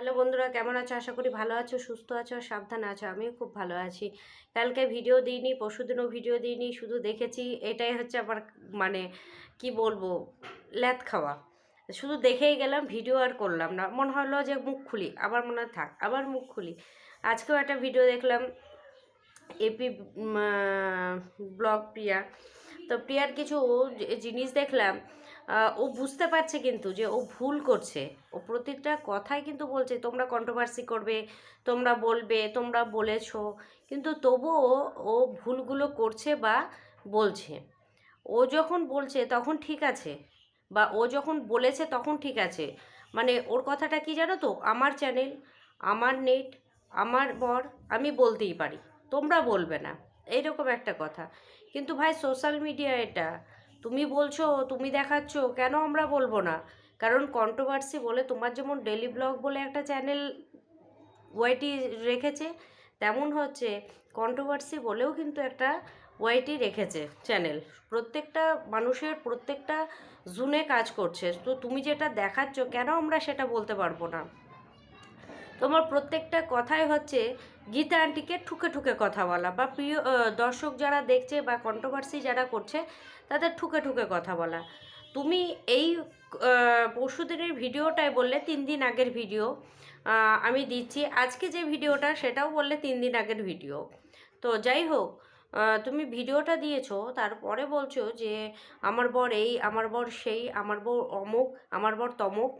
Hello বন্ধুরা, কেমন আছো? আশা করি ভালো আছো, সুস্থ আছো আর সাবধানে আছো। আমিও খুব ভালো আছি। কালকে ভিডিও দিইনি, পরশুদিনও ভিডিও দিইনি, শুধু দেখেছি এটাই হচ্ছে আমার মানে কি বলব, ল্যাদ খাওয়া। শুধু দেখেই গেলাম ভিডিও আর করলাম না। মনে হলো যে মুখ খুলি, আবার মনে থাক, আবার মুখ খুলি। আজকেও একটা ভিডিও দেখলাম এপি ব্লগ প্রিয়া। তো প্রিয়ার কিছু জিনিস দেখলাম ও বুঝতে পারছে কিন্তু যে ও ভুল করছে। ও প্রতিটা কথাই কিন্তু বলছে, তোমরা কন্ট্রোভার্সি করবে, তোমরা বলবে, তোমরা বলেছ। কিন্তু তবুও ও ভুলগুলো করছে বা বলছে। ও যখন বলছে তখন ঠিক আছে, বা ও যখন বলেছে তখন ঠিক আছে। মানে ওর কথাটা কি জানো তো? আমার চ্যানেল আমার নেট আমার বর, আমি বলতেই পারি। তোমরা বলবে না। এইরকম একটা কথা। কিন্তু ভাই সোশ্যাল মিডিয়া এটা তুমি বলছো, তুমি দেখাচ্ছ, কেন আমরা বলব না? কারণ কন্ট্রোভার্সি বলে তোমার যেমন ডেলি ব্লগ বলে একটা চ্যানেল ওয়াইটি রেখেছে, তেমন হচ্ছে কন্ট্রোভার্সি বলেও কিন্তু একটা ওয়াইটি রেখেছে চ্যানেল প্রত্যেকটা মানুষের প্রত্যেকটা জুনে কাজ করছে। তো তুমি যেটা দেখাচ্ছ, কেন আমরা সেটা বলতে পারব না? তোমার প্রত্যেকটা কথাই হচ্ছে গীতা আন্টিকে ঠুকে ঠুকে কথা বলা বা প্রিয় দর্শক যারা দেখছে বা কন্ট্রোভার্সি যারা করছে, তাদের ঠুকে ঠুকে কথা বলা। তুমি এই পরশুদিনের ভিডিওটাই বললে তিন দিন আগের ভিডিও আমি দিচ্ছি। আজকে যে ভিডিওটা, সেটাও বললে তিন দিন আগের ভিডিও। তো যাই হোক তুমি ভিডিওটা দিয়েছ, তারপরে বলছো যে আমার বর এই, আমার বর সেই, আমার বর অমুক, আমার বর তমুক।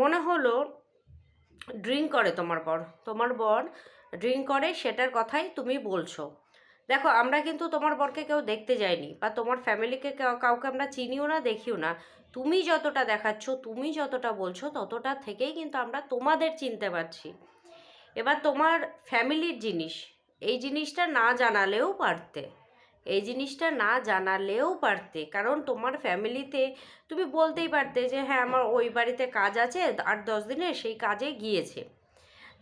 মনে হলো ড্রিঙ্ক করে তোমার বর। তোমার বর ড্রিঙ্ক করে, সেটার কথাই তুমি বলছো। দেখো, আমরা কিন্তু তোমার বরকে কেউ দেখতে যাইনি বা তোমার ফ্যামিলিকে কেউ- কাউকে আমরা চিনিও না, দেখিও না। তুমি যতটা দেখাচ্ছ, তুমি যতটা বলছো, ততটা থেকেই কিন্তু আমরা তোমাদের চিনতে পারছি। এবার তোমার ফ্যামিলির জিনিস, এই জিনিসটা না জানালেও পারতে। এই জিনিসটা না জানালেও পারতে। কারণ তোমার ফ্যামিলিতে তুমি বলতেই পারতে যে হ্যাঁ আমার ওই বাড়িতে কাজ আছে, আট দশ দিনে সেই কাজে গিয়েছে।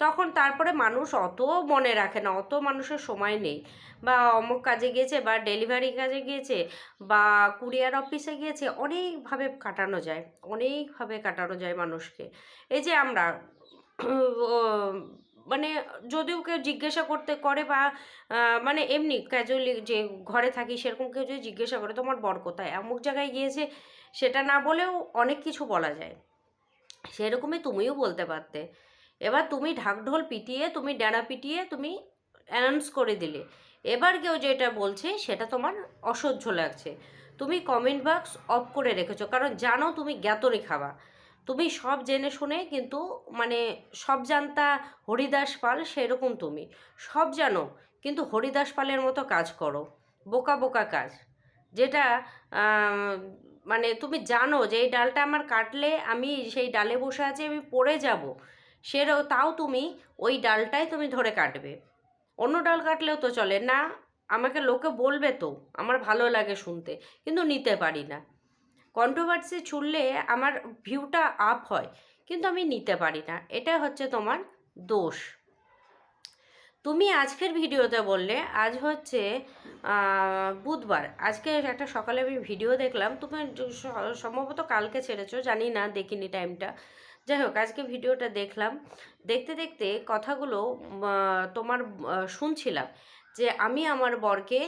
তখন তারপরে মানুষ অত মনে রাখে না, অত মানুষের সময় নেই। বা অমুক কাজে গিয়েছে, বা ডেলিভারি কাজে গিয়েছে, বা কুরিয়ার অফিসে গিয়েছে, অনেকভাবে কাটানো যায়, অনেকভাবে কাটানো যায় মানুষকে। এই যে আমরা মানে যদিও কেউ জিজ্ঞাসা করতে করে বা মানে এমনি ক্যাজুয়ালি যে ঘরে থাকি সেরকম কেউ যদি জিজ্ঞাসা করে, তোমার বর কোথায়? অমুক জায়গায় গিয়েছে, সেটা না বলেও অনেক কিছু বলা যায়। সেরকমই তুমিও বলতে পারতে। এবার তুমি ঢাকঢোল পিটিয়ে, তুমি ডেনা পিটিয়ে, তুমি অ্যানাউন্স করে দিলে। এবার কেউ যেটা বলছে, সেটা তোমার অসহ্য লাগছে। তুমি কমেন্ট বক্স অফ করে রেখেছো, কারণ জানো তুমি জ্ঞাতরে খাওয়া তুমি সব জেনে শুনে কিন্তু মানে সব জানতা হরিদাস পাল সেরকম তুমি। সব জানো, কিন্তু হরিদাস পালের মতো কাজ করো, বোকা বোকা কাজ। যেটা মানে তুমি জানো যে এই ডালটা আমার কাটলে আমি সেই ডালে বসে আছি, আমি পড়ে যাব। সেরও, তাও তুমি ওই ডালটাই তুমি ধরে কাটবে। অন্য ডাল কাটলেও তো চলে। না, আমাকে লোকে বলবে তো, আমার ভালো লাগে শুনতে, কিন্তু নিতে পারি না। কন্ট্রোভার্সি ছুড়লে আমার ভিউটা আপ হয়, কিন্তু আমি নিতে পারি না। এটা হচ্ছে তোমার দোষ। তুমি আজকের ভিডিওতে বললে, আজ হচ্ছে বুধবার। আজকে একটা সকালে আমি ভিডিও দেখলাম। তুমি সম্ভবত কালকে ছেড়েছো, জানি না, দেখিনি টাইমটা যাই হোক, আজকে ভিডিওটা দেখলাম। দেখতে দেখতে কথাগুলো তোমার শুনছিলাম। যে আমি আমার বরকে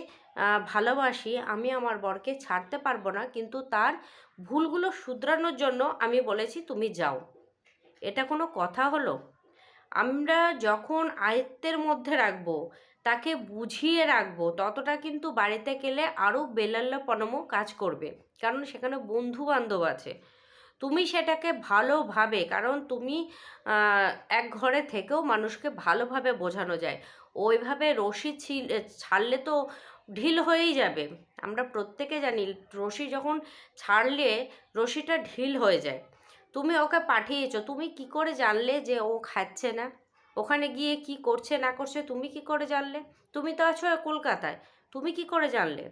ভালোবাসি, আমি আমার বরকে ছাড়তে পারব না, কিন্তু তার ভুলগুলো শুধরানোর জন্য আমি বলেছি, তুমি যাও। এটা কোনো কথা হলো? আমরা যখন আয়ত্তের মধ্যে রাখব, তাকে বুঝিয়ে রাখব, ততটা কিন্তু বাড়িতে গেলে আরও বেলাল্লাপনমও কাজ করবে। কারণ সেখানে বন্ধু বান্ধব আছে। তুমি সেটাকে ভালোভাবে, কারণ তুমি এক ঘরে থেকেও মানুষকে ভালোভাবে বোঝানো যায়। ওইভাবে রশি ছিল ছাড়লে তো ঢিল হয়েই যাবে। আমরা প্রত্যেকে জানি রশি যখন ছাড়লে রশিটা ঢিল হয়ে যায়। তুমি ওকে পাঠিয়েছো, তুমি কি করে জানলে যে ও খাচ্ছে না? ওখানে গিয়ে কি করছে, না করছে, তুমি কি করে জানলে? তুমি তো আছো কলকাতায়, তুমি কি করে জানলে?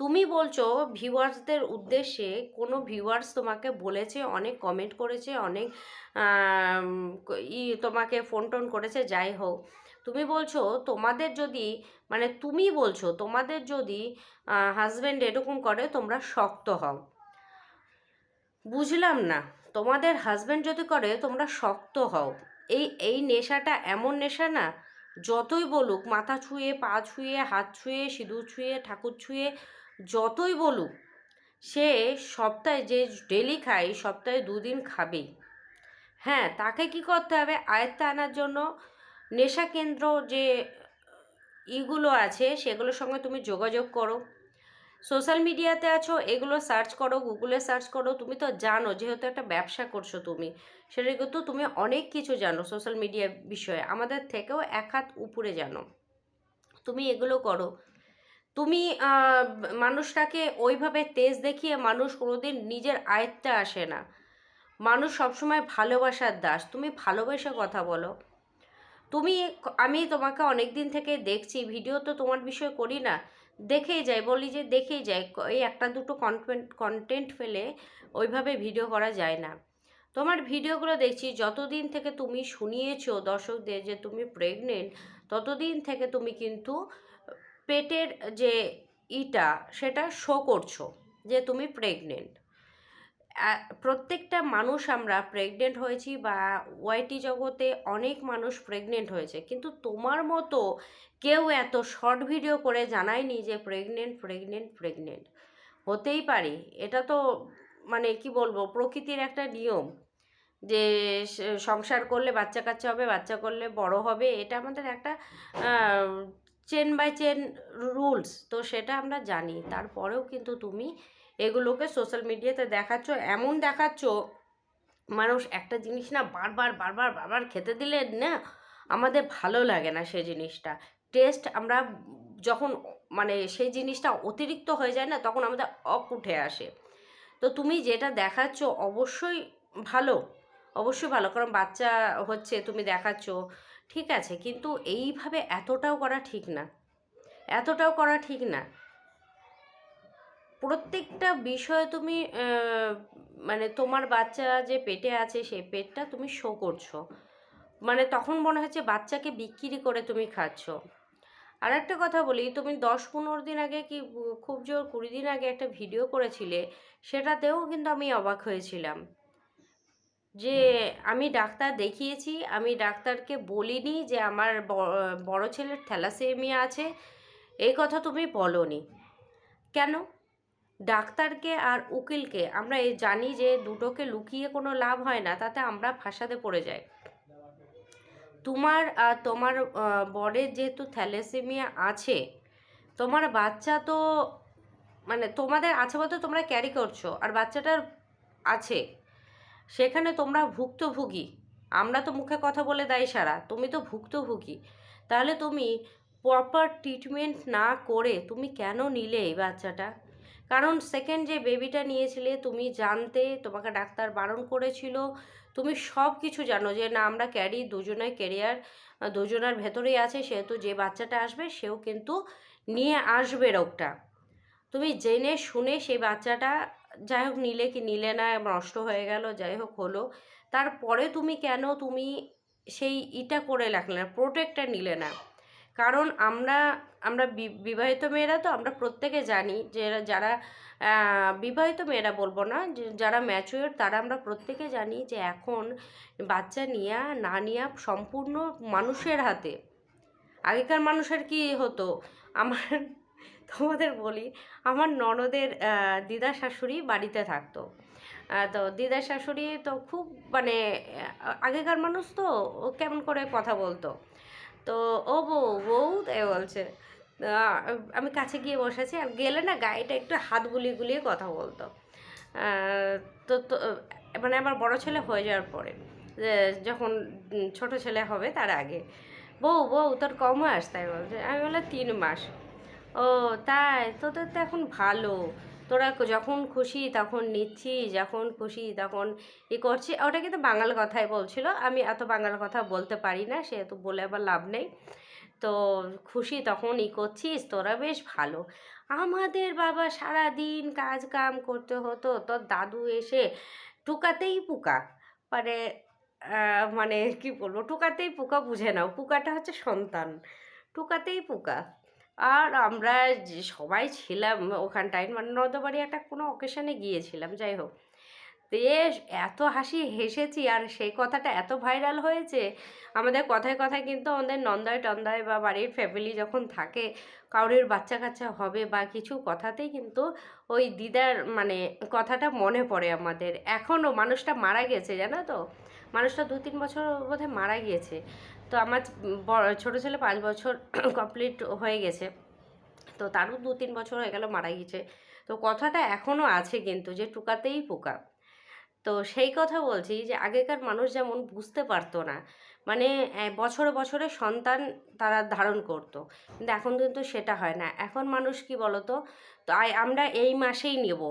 তুমি বলছো ভিউয়ার্সদের উদ্দেশ্যে কোনো ভিউয়ার্স তোমাকে বলেছে, অনেক কমেন্ট করেছে, অনেক ই তোমাকে ফোন টোন করেছে, যাই হোক। তুমি বলছো, তোমাদের যদি মানে তুমি বলছো, তোমাদের যদি হাজব্যান্ড এরকম করে, তোমরা শক্ত হও। বুঝলাম না, তোমাদের হাজব্যান্ড যদি করে, তোমরা শক্ত হও। এই এই নেশাটা এমন নেশা না, যতই বলুক, মাথা ছুঁয়ে, পা ছুঁয়ে, হাত ছুঁয়ে, সিঁদুর ছুঁয়ে, ঠাকুর ছুঁয়ে, যতই বলুক, সে সপ্তাহে যে ডেলি খায় সপ্তাহে দুদিন খাবেই। হ্যাঁ তাকে কি করতে হবে? আয়ত্তে আনার জন্য নেশা কেন্দ্র যে, ইগুলো আছে, সেগুলোর সঙ্গে তুমি যোগাযোগ করো। সোশ্যাল মিডিয়াতে আছো, এগুলো সার্চ করো, গুগলে সার্চ করো, তুমি তো জানো, যেহেতু একটা ব্যবসা করছ তুমি, সেটা কিন্তু তুমি অনেক কিছু জানো সোশ্যাল মিডিয়া বিষয়ে, আমাদের থেকেও এক হাত উপরে জানো। তুমি এগুলো করো। তুমি মানুষটাকে ওইভাবে তেজ দেখিয়ে মানুষ কোনোদিন নিজের আয়ত্তে আসে না। মানুষ সবসময় ভালোবাসার দাস, তুমি ভালোবেসে কথা বলো। তুমি আমি তোমাকে অনেক দিন থেকে দেখছি, ভিডিও তো তোমার বিষয়ে করি না। দেখেই যাই, বলি যে দেখেই যাই এই একটা দুটো কন্টেন্ট কন্টেন্ট ফেলে ওইভাবে ভিডিও করা যায় না। তোমার ভিডিওগুলো দেখছি, যতদিন থেকে তুমি শুনিয়েছো দর্শকদের যে তুমি প্রেগনেন্ট ততদিন থেকে তুমি কিন্তু পেটের যে ইটা, সেটা শো করছ যে তুমি প্রেগনেন্ট প্রত্যেকটা মানুষ আমরা প্রেগনেন্ট হয়েছি বা ওয়াইটি জগতে অনেক মানুষ প্রেগনেন্ট হয়েছে। কিন্তু তোমার মতো কেউ এত শর্ট ভিডিও করে জানায়নি যে প্রেগনেন্ট প্রেগনেন্ট প্রেগনেন্ট হতেই পারে। এটা তো মানে কি বলব, প্রকৃতির একটা নিয়ম যে সংসার করলে বাচ্চা কাচ্চা হবে, বাচ্চা করলে বড় হবে। এটা আমাদের একটা চেন বাই চেন রুলস তো সেটা আমরা জানি। তারপরেও কিন্তু তুমি এগুলোকে সোশ্যাল মিডিয়াতে দেখাচ্ছ, এমন দেখাচ্ছ, মানুষ একটা জিনিস না বারবার বারবার বারবার খেতে দিলে না আমাদের ভালো লাগে না সেই জিনিসটা। টেস্ট আমরা যখন মানে সেই জিনিসটা অতিরিক্ত হয়ে যায় না তখন আমাদের অক উঠে আসে। তো তুমি যেটা দেখাচ্ছ অবশ্যই ভালো অবশ্যই ভালো, কারণ বাচ্চা হচ্ছে তুমি দেখাচ্ছ, ঠিক আছে, কিন্তু এইভাবে এতটাও করা ঠিক না, এতটাও করা ঠিক না। প্রত্যেকটা বিষয়ে তুমি মানে তোমার বাচ্চা যে পেটে আছে সেই পেটটা তুমি শো করছ। মানে তখন মনে হচ্ছে বাচ্চাকে বিক্রি করে তুমি খাচ্ছ। আর একটা কথা বলি, তুমি দশ পনেরো দিন আগে কি খুব জোর কুড়ি দিন আগে একটা ভিডিও করেছিলে, সেটাতেও কিন্তু আমি অবাক হয়েছিলাম। যে আমি ডাক্তার দেখিয়েছি, আমি ডাক্তারকে বলিনি যে আমার বড় ছেলের থ্যালাসেমিয়া আছে, এই কথা তুমি বলনি। কেন? ডাক্তারকে আর উকিলকে, আমরা এই জানি যে দুটোকে লুকিয়ে কোনো লাভ হয় না, তাতে আমরা ফাঁসাতে পড়ে যাই। তোমার তোমার বরের যেহেতু থ্যালাসেমিয়া আছে, তোমার বাচ্চা তো মানে তোমাদের আছে বলতে তোমরা ক্যারি করছ, আর বাচ্চাটার আছে, সেখানে তোমরা ভুক্তভোগী। আমরা তো মুখে কথা বলে দেয় সারা, তুমি তো ভুক্তভোগী। তাহলে তুমি প্রপার ট্রিটমেন্ট না করে তুমি কেন নিলে এই বাচ্চাটা? কারণ সেকেন্ড যে বেবিটা নিয়েছিলে, তুমি জানতে, তোমাকে ডাক্তার বারণ করেছিল, তুমি সব কিছু জানো যে না, আমরা ক্যারি দুজনের ক্যারিয়ার দুজনের ভেতরেই আছে, সেহেতু যে বাচ্চাটা আসবে, সেও কিন্তু নিয়ে আসবে রোগটা। তুমি জেনে শুনে সেই বাচ্চাটা, যাই হোক নিলে কি নিলে না নষ্ট হয়ে গেল, যাই হোক হলো, তারপরে তুমি কেন তুমি সেই ইটা করে রাখলে না প্রোটেক্টটা নিলে না? কারণ আমরা আমরা বিবাহিত মেয়েরা তো আমরা প্রত্যেকে জানি যে যারা বিবাহিত মেয়েরা বলব না, যে যারা ম্যাচিওর তারা আমরা প্রত্যেকে জানি যে এখন বাচ্চা নেওয়া না নেওয়া সম্পূর্ণ মানুষের হাতে। আগেকার মানুষের কি হতো? আমার, তোমাদের বলি, আমার ননদের দিদা শাশুড়ি বাড়িতে থাকতো। তো দিদা শাশুড়ি তো খুব মানে আগেকার মানুষ তো কেমন করে কথা বলতো। তো ও বউ বউ তাই বলছে। আমি কাছে গিয়ে বসেছি আর গেলে না গায়েটা একটু হাত গুলিয়ে গুলিয়ে কথা বলতো। তো তো মানে আমার বড় ছেলে হয়ে যাওয়ার পরে যখন ছোট ছেলে হবে তার আগে। বউ বউ, তোর ক মাস? তাই বলছে। আমি বললাম, তিন মাস। ও, তাই, তোদের তো এখন ভালো। তোরা যখন খুশি তখন নিচ্ছি যখন খুশি তখন ই করছি ওটা কিন্তু বাঙাল কথাই বলছিল। আমি এত বাঙাল কথা বলতে পারি না, সেহেতু বলে আবার লাভ নেই। তো খুশি তখন ই করছিস, তোরা বেশ ভালো। আমাদের বাবা সারা দিন কাজ কাম করতে হতো, তোর দাদু এসে টুকাতেই পুকা। মানে মানে কি বলব, টুকাতেই পোকা বুঝে নাও পোকাটা হচ্ছে সন্তান। টুকাতেই পোকা। আর আমরা যে সবাই ছিলাম ওখানটায় মানে নর্দবাড়ি একটা কোনো অকেশনে গিয়েছিলাম, যাই হোক। দিয়ে এত হাসি হেসেছি আর সেই কথাটা এত ভাইরাল হয়েছে, আমাদের কথায় কথায় কিন্তু আমাদের নন্দায় টন্দায় বা বাড়ির ফ্যামিলি যখন থাকে কাউরির বাচ্চা কাচ্চা হবে বা কিছু কথাতেই কিন্তু ওই দিদার মানে কথাটা মনে পড়ে আমাদের। এখনও মানুষটা মারা গেছে, জানো তো? মানুষটা দু তিন বছর বোধহয় মারা গিয়েছে। তো আমার ছোটো ছেলে পাঁচ বছর কমপ্লিট হয়ে গেছে। তো তারও দু তিন বছর হয়ে গেল মারা গিয়েছে। তো কথাটা এখনও আছে কিন্তু যে টুকাতেই পোকা। তো সেই কথা বলছি যে আগেকার মানুষ যেমন বুঝতে পারতো না মানে বছরে বছরে সন্তান তারা ধারণ করতো। কিন্তু এখন কিন্তু সেটা হয় না। এখন মানুষ কি বলতো? তো আমরা এই মাসেই নেব,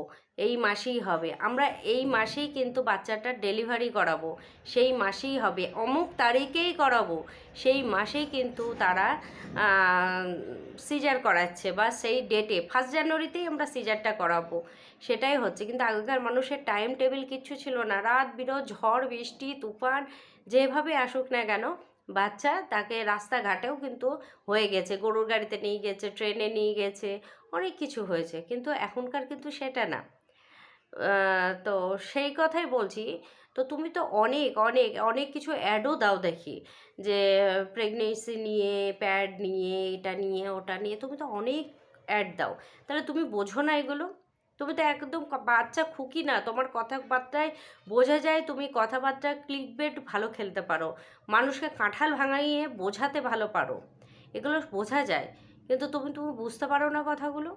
এই মাসেই হবে। আমরা এই মাসেই কিন্তু বাচ্চাটা ডেলিভারি করাবো, সেই মাসেই হবে। অমুক তারিখেই করাবো, সেই মাসেই কিন্তু তারা সিজার করাচ্ছে বা সেই ডেটে, ফার্স্ট জানুয়ারিতেই আমরা সিজারটা করাবো, সেটাই হচ্ছে। কিন্তু আগেকার মানুষের টাইম টেবিল কিচ্ছু ছিল না। রাত বিরোধ ঝড়, বৃষ্টি, তুফান যেভাবে আসুক না কেন, বাচ্চা তাকে রাস্তাঘাটেও কিন্তু হয়ে গেছে, গরুর গাড়িতে নিয়ে গেছে, ট্রেনে নিয়ে গেছে, অনেক কিছু হয়েছে। কিন্তু এখনকার কিন্তু সেটা না। তো সেই কথাই বলছি, তো তুমি তো অনেক অনেক অনেক কিছু অ্যাডও দাও দেখি। যে প্রেগনেন্সি নিয়ে প্যাড নিয়ে, এটা নিয়ে, ওটা নিয়ে, তুমি তো অনেক অ্যাড দাও। তাহলে তুমি বোঝো না এগুলো? তুমি তো একদম বাচ্চা খুকি না। তোমার কথাবার্তায় বোঝা যায় তুমি কথাবার্তা ক্লিক বেট ভালো খেলতে পারো। মানুষকে কাঁঠাল ভাঙাইয়ে বোঝাতে ভালো পারো। এগুলো বোঝা যায়। কিন্তু তুমি তুমি বুঝতে পারো না কথাগুলো?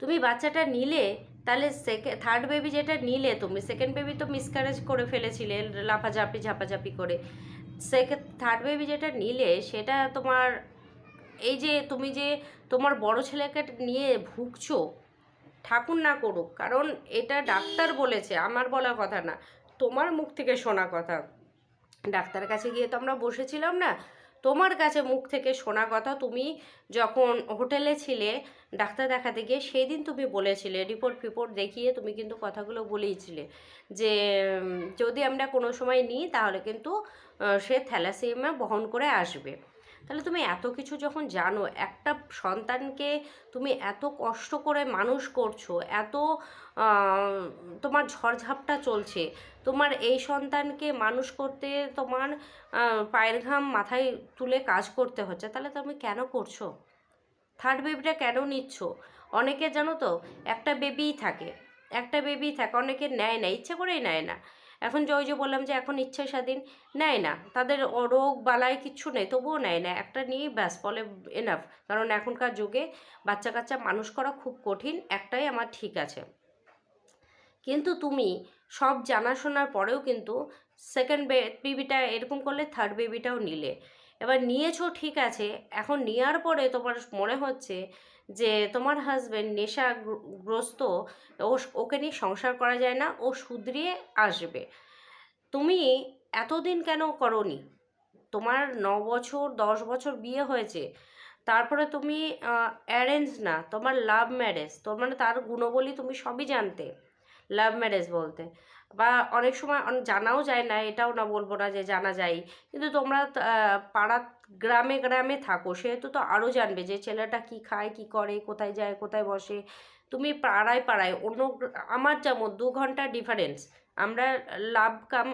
তুমি বাচ্চাটা নিলে, তাহলে সেকেন্ড থার্ড বেবি যেটা নিলে তুমি সেকেন্ড বেবি তো মিসক্যারেজ করে ফেলেছিলে, লাফাঝাপি, ঝাপাঝাপি করে। সেকেন্ড থার্ড বেবি যেটা নিলে, সেটা তোমার, এই যে তুমি যে তোমার বড় ছেলেকে নিয়ে ভুগছো ঠাকুর না করুক, কারণ এটা ডাক্তার বলেছে, আমার বলা কথা না, তোমার মুখ থেকে শোনা কথা। ডাক্তার কাছে গিয়ে তো আমরা বসেছিলাম না, তোমার কাছে মুখ থেকে শোনা কথা, তুমি যখন হোটেলে ছিলে, ডাক্তার দেখাতে গিয়ে সেই দিন তুমি বলেছিলে, রিপোর্ট ফিপোর্ট দেখিয়ে তুমি কিন্তু কথাগুলো বলেইছিলে যে যদি আমরা কোনো সময় নিই, তাহলে কিন্তু সে থ্যালাসেমিয়া বহন করে আসবে। তাহলে তুমি এত কিছু যখন জানো, একটা সন্তানকে তুমি এত কষ্ট করে মানুষ করছ, এত তোমার ঝড়ঝাপটা চলছে, তোমার এই সন্তানকে মানুষ করতে তোমার পায়ের ঘাম মাথায় তুলে কাজ করতে হচ্ছে, তাহলে তুমি কেন করছ? থার্ড বেবিটা কেন নিচ্ছ? অনেকে জানো তো, একটা বেবিই থাকে, একটা বেবিই থাকে, অনেকে নেয় না, ইচ্ছে করেই নেয় না। এখন যে ওই যে বললাম যে এখন ইচ্ছা স্বাধীন নেয় না, তাদের রোগ বালাই কিচ্ছু নেই, তবুও নেয় না। একটা নিয়েই ব্যাস, বলে এনাফ কারণ এখনকার যুগে বাচ্চা কাচ্চা মানুষ করা খুব কঠিন, একটাই আমার ঠিক আছে। কিন্তু তুমি সব জানাশোনার পরেও কিন্তু সেকেন্ড বেবিটা এরকম করলে থার্ড বেবিটাও নিলে। এবার নিয়েছো, ঠিক আছে। এখন নেওয়ার পরে তোমার মনে হচ্ছে যে তোমার হাজবেন্ড নেশাগ্রস্ত ও ওকে নিয়ে সংসার করা যায় না, ও শুধরিয়ে আসবে। তুমি এতদিন কেন করনি? তোমার ন বছর, দশ বছর বিয়ে হয়েছে, তারপরে তুমি অ্যারেঞ্জ না, তোমার লাভ ম্যারেজ তোর মানে তার গুণবলী তুমি সবই জানতে। লাভ ম্যারেজ বলতে। বা অনেক সময় জানাও যায় না, এটাও না বলব না যে জানা যায়। কিন্তু তোমরা পাড়া গ্রামে গ্রামে থাকো, সেহেতু তো আরও জানবে যে ছেলেটা কি খায়, কি করে, কোথায় যায়, কোথায় বসে। তুমি পাড়ায় পাড়ায় অন্য আমার যেমন দু ঘণ্টা ডিফারেন্স আমরা লাভ কাম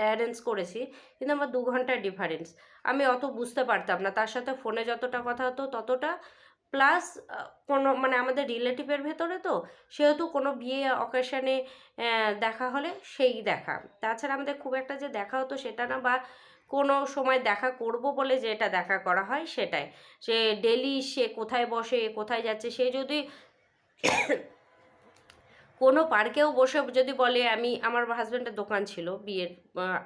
অ্যারেঞ্জ করেছি, কিন্তু আমার দু ঘণ্টার ডিফারেন্স আমি অত বুঝতে পারতাম না, তার সাথে ফোনে যতটা কথা হতো ততটা প্লাস কোনো মানে আমাদের রিলেটিভের ভেতরে তো সেহেতু কোনো বিয়ে অকেশানে দেখা হলে সেই দেখা। তাছাড়া আমাদের খুব একটা যে দেখা হতো সেটা না বা কোনো সময় দেখা করব বলে যেটা দেখা করা হয় সেটাই। সে ডেলি সে কোথায় বসে, কোথায় যাচ্ছে, সে যদি কোনো পার্কেও বসে যদি বলে আমি, আমার হাজব্যান্ডের দোকান ছিল বিয়ের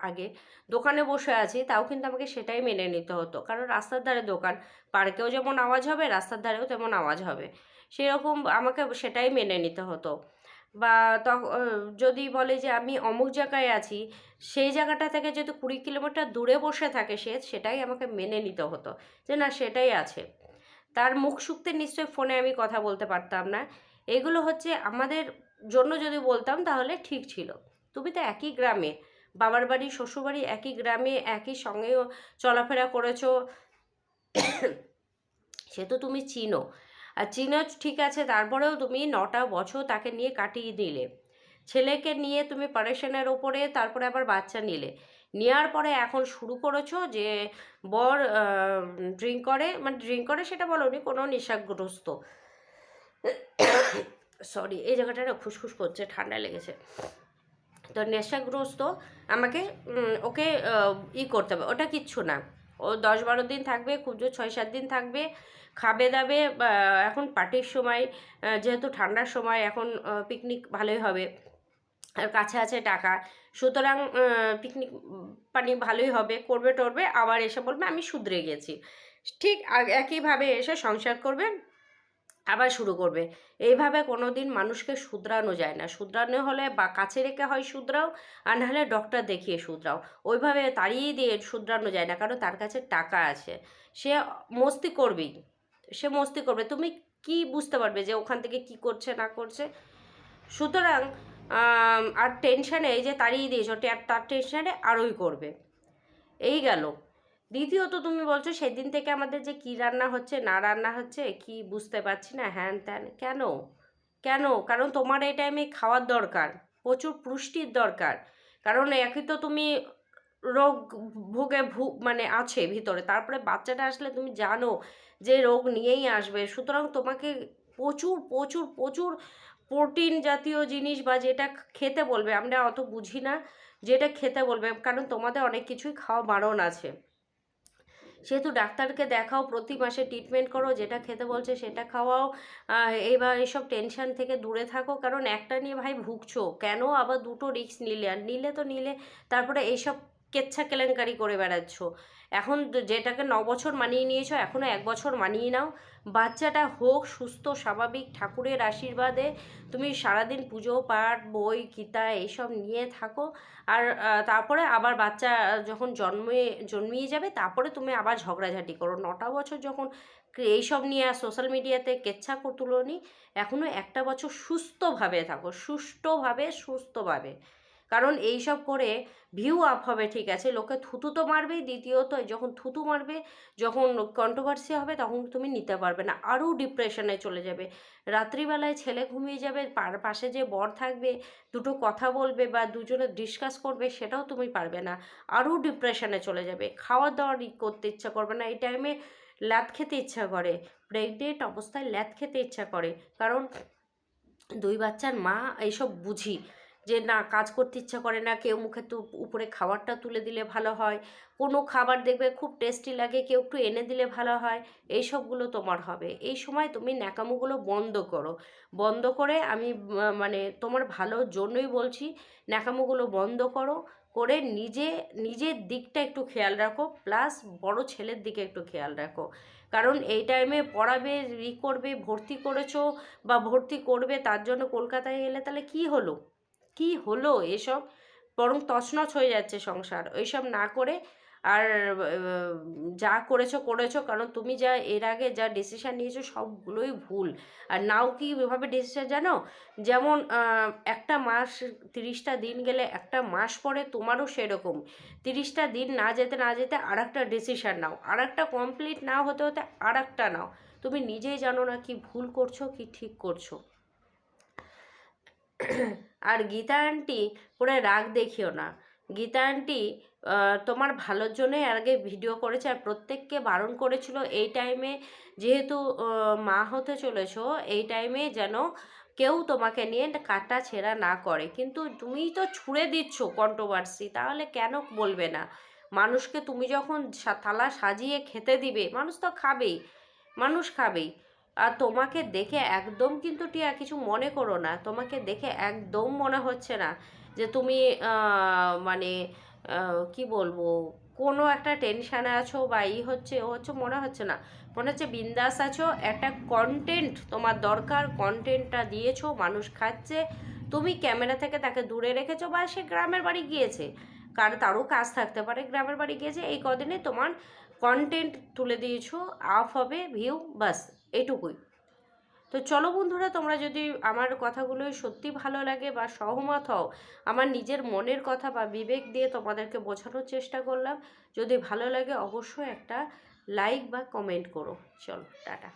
আগে, দোকানে বসে আছি, তাও কিন্তু আমাকে সেটাই মেনে নিতে হতো। কারণ রাস্তার ধারে দোকান, পার্কেও যেমন আওয়াজ হবে, রাস্তার ধারেও তেমন আওয়াজ হবে। সেরকম আমাকে সেটাই মেনে নিতে হতো। বা যদি বলে যে আমি অমুক জায়গায় আছি, সেই জায়গাটা থেকে যদি কুড়ি কিলোমিটার দূরে বসে থাকে সে, সেটাই আমাকে মেনে নিতে হতো যে না, সেটাই আছে। তার মুখ শুকতে নিশ্চয়ই ফোনে আমি কথা বলতে পারতাম না। এগুলো হচ্ছে আমাদের জন্য যদি বলতাম তাহলে ঠিক ছিল। তুমি তো একই গ্রামে, বাবার বাড়ি শ্বশুরবাড়ি একই গ্রামে, একই সঙ্গে চলাফেরা করেছ। সে তো তুমি চিনো। আর চিনো ঠিক আছে, তারপরেও তুমি নটা বছর তাকে নিয়ে কাটিয়ে দিলে। ছেলেকে নিয়ে তুমি পারেশনের ওপরে, তারপরে আবার বাচ্চা নিলে। নেওয়ার পরে এখন শুরু করেছ যে বর ড্রিঙ্ক করে মানে ড্রিঙ্ক করে সেটা বলনি, কোনো নেশাগ্রস্ত। সরি, এই জায়গাটা না খুসখুস করছে ঠান্ডা লেগেছে। তো নেশাগ্রস্ত আমাকে ওকে ই করতে হবে। ওটা কিচ্ছু না। ও দশ বারো দিন থাকবে, খুব জোর ছয় সাত দিন থাকবে, খাবে দাবে এখন পার্টির সময় যেহেতু ঠান্ডার সময়, এখন পিকনিক ভালোই হবে। আর কাছে আছে টাকা। সুতরাং পিকনিক পানি ভালোই হবে করবে টরবে আবার এসে বলবে, আমি শুধরে গেছি। ঠিক একইভাবে এসে সংসার করবে আবার শুরু করবে। এইভাবে কোনো দিন মানুষকে শুধরানো যায় না। শুধরানো হলে বা কাছে রেখে হয় শুধরাও, আর নাহলে ডক্টর দেখিয়ে শুধরাও। ওইভাবে তাড়িয়ে দিয়ে শুধরানো যায় না, কারণ তার কাছে টাকা আছে। সে মস্তি করবেই। সে মস্তি করবে। তুমি কি বুঝতে পারবে যে ওখান থেকে কি করছে, না করছে? সুতরাং আর টেনশানে এই যে তাড়িয়ে দিয়েছ তার টেনশানে আরোই করবে। এই গেল। দ্বিতীয়ত তুমি বলছো সেদিন থেকে আমাদের যে কি রান্না হচ্ছে, না রান্না হচ্ছে, কি বুঝতে পারছি না। হ্যান ত্যান, কেন? কেন? কারণ তোমার এই টাইমে খাওয়ার দরকার, প্রচুর পুষ্টির দরকার। কারণ একই তো তুমি রোগ ভোগে ভু মানে আছে ভিতরে, তারপরে বাচ্চাটা আসলে তুমি জানো যে রোগ নিয়েই আসবে। সুতরাং তোমাকে প্রচুর প্রচুর প্রচুর প্রোটিন জাতীয় জিনিস বা যেটা খেতে বলবে, আমরা অত বুঝি না, যেটা খেতে বলবে, কারণ তোমাদের অনেক কিছুই খাওয়া বারণ আছে। সেহেতু ডাক্তারকে দেখাও, প্রতি মাসে ট্রিটমেন্ট করো, যেটা খেতে বলছে সেটা খাওয়াও এবার এসব টেনশন থেকে দূরে থাকো। কারণ একটা নিয়ে ভাই ভুগছো, কেন আবার দুটো রিস্ক নিলে? আর নিলে তো নিলে, তারপরে এইসব কেচ্ছা কেলেঙ্কারি করে বেড়াচ্ছ। এখন যেটাকে ন বছর মানিয়ে নিয়েছো এখনও এক বছর মানিয়ে নাও। বাচ্চাটা হোক, সুস্থ, স্বাভাবিক, ঠাকুরের আশীর্বাদে তুমি সারাদিন পুজো, পাঠ, বই, গীতা এইসব নিয়ে থাকো। আর তারপরে আবার বাচ্চা যখন জন্মে, জন্মিয়ে যাবে, তারপরে তুমি আবার ঝগড়াঝাটি করো। নটা বছর যখন এইসব নিয়ে আর সোশ্যাল মিডিয়াতে কেচ্ছা তুলোনি এখনও একটা বছর সুস্থভাবে থাকো, সুষ্ঠুভাবে, সুস্থভাবে। কারণ এইসব করে ভিউ আপ হবে, ঠিক আছে? লোকে থুতু তো মারবেই, দ্বিতীয়ত যখন থুতু মারবে, যখন কন্ট্রোভার্সি হবে, তখন তুমি নিতে পারবে না। আরও ডিপ্রেশনে চলে যাবে। রাত্রিবেলায় ছেলে ঘুমিয়ে যাবে পাশে যে বর থাকবে, দুটো কথা বলবে বা দুজনে ডিসকাস করবে, সেটাও তুমি পারবে না। আরও ডিপ্রেশনে চলে যাবে। খাওয়া দাওয়া ই করতে ইচ্ছা করবে না। এই টাইমে ল্যাদ খেতে ইচ্ছা করে। প্রেগনেন্ট অবস্থায় ল্যাদ খেতে ইচ্ছা করে। কারণ দুই বাচ্চার মা এইসব বুঝি। যে, না, কাজ করতে ইচ্ছা করে না, কেউ মুখে তো, উপরে খাবারটা তুলে দিলে ভালো হয়। কোনো খাবার দেখবে খুব টেস্টি লাগে, কেউ একটু এনে দিলে ভালো হয়। এই সবগুলো তোমার হবে। এই সময় তুমি ন্যাকামোগুলো বন্ধ করো। বন্ধ করে আমি মানে তোমার ভালোর জন্যই বলছি, ন্যাকামোগুলো বন্ধ করো, করে নিজে, নিজের দিকটা একটু খেয়াল রাখো, প্লাস বড় ছেলের দিকে একটু খেয়াল রাখো। কারণ এই টাইমে পড়াবে, ই করবে, ভর্তি করেছ বা ভর্তি করবে, তার জন্য কলকাতায় এলে তাহলে কি হলো? কি হলো এসব? বরং তছনছ হয়ে যাচ্ছে সংসার। ওইসব না করে আর যা করেছ করেছ, কারণ তুমি যা এর আগে যা ডিসিশান নিয়েছো সবগুলোই ভুল। আর নাও কি এভাবে ডিসিশান জানো? যেমন একটা মাস তিরিশটা দিন গেলে একটা মাস পরে তোমারও সেরকম। তিরিশটা দিন না যেতে না যেতে আর একটা ডিসিশান নাও। আর একটা কমপ্লিট না হতে হতে আর একটা নাও। তুমি নিজেই জানো না কি ভুল করছ, কি ঠিক করছ। আর গীতা আন্টি পরে রাগ দেখিও না। গীতা আন্টি তোমার ভালোর জন্যই আগে ভিডিও করেছে আর প্রত্যেককে বারণ করেছিল। এই টাইমে যেহেতু মা হতে চলেছ, এই টাইমে যেন কেউ তোমাকে নিয়ে কাটা ছেঁড়া না করে। কিন্তু তুমি তো ছুঁড়ে দিচ্ছ কন্ট্রোভার্সি তাহলে কেন বলবে না? মানুষকে তুমি যখন থালা সাজিয়ে খেতে দিবে, মানুষ তো খাবেই, মানুষ খাবেই। আর তোমাকে দেখে একদম কিন্তু টিয়া কিছু মনে করো না। তোমাকে দেখে একদম মনে হচ্ছে না যে তুমি মানে কি বলব, কোনো একটা টেনশানে আছো বা ই হচ্ছে, ও হচ্ছে মনে হচ্ছে না। মনে হচ্ছে বিন্দাস আছো, একটা কন্টেন্ট তোমার দরকার কন্টেন্টটা দিয়েছ, মানুষ খাচ্ছে, তুমি ক্যামেরা থেকে তাকে দূরে রেখেছো বা সে গ্রামের বাড়ি গিয়েছে। কার, তারও কাজ থাকতে পারে, গ্রামের বাড়ি গিয়েছে, এই কদিনে তোমার কন্টেন্ট তুলে দিয়েছ আফ হবে ভিউ বাস। এইটুকুই তো চলো বন্ধুরা, তোমরা যদি আমার কথাগুলো সত্যি ভালো লাগে বা সহমত হও, আমার নিজের মনের কথা বা বিবেক দিয়ে তোমাদেরকে বোঝানোর চেষ্টা করলাম। যদি ভালো লাগে, অবশ্যই একটা লাইক বা কমেন্ট করো। চলো, টাটা।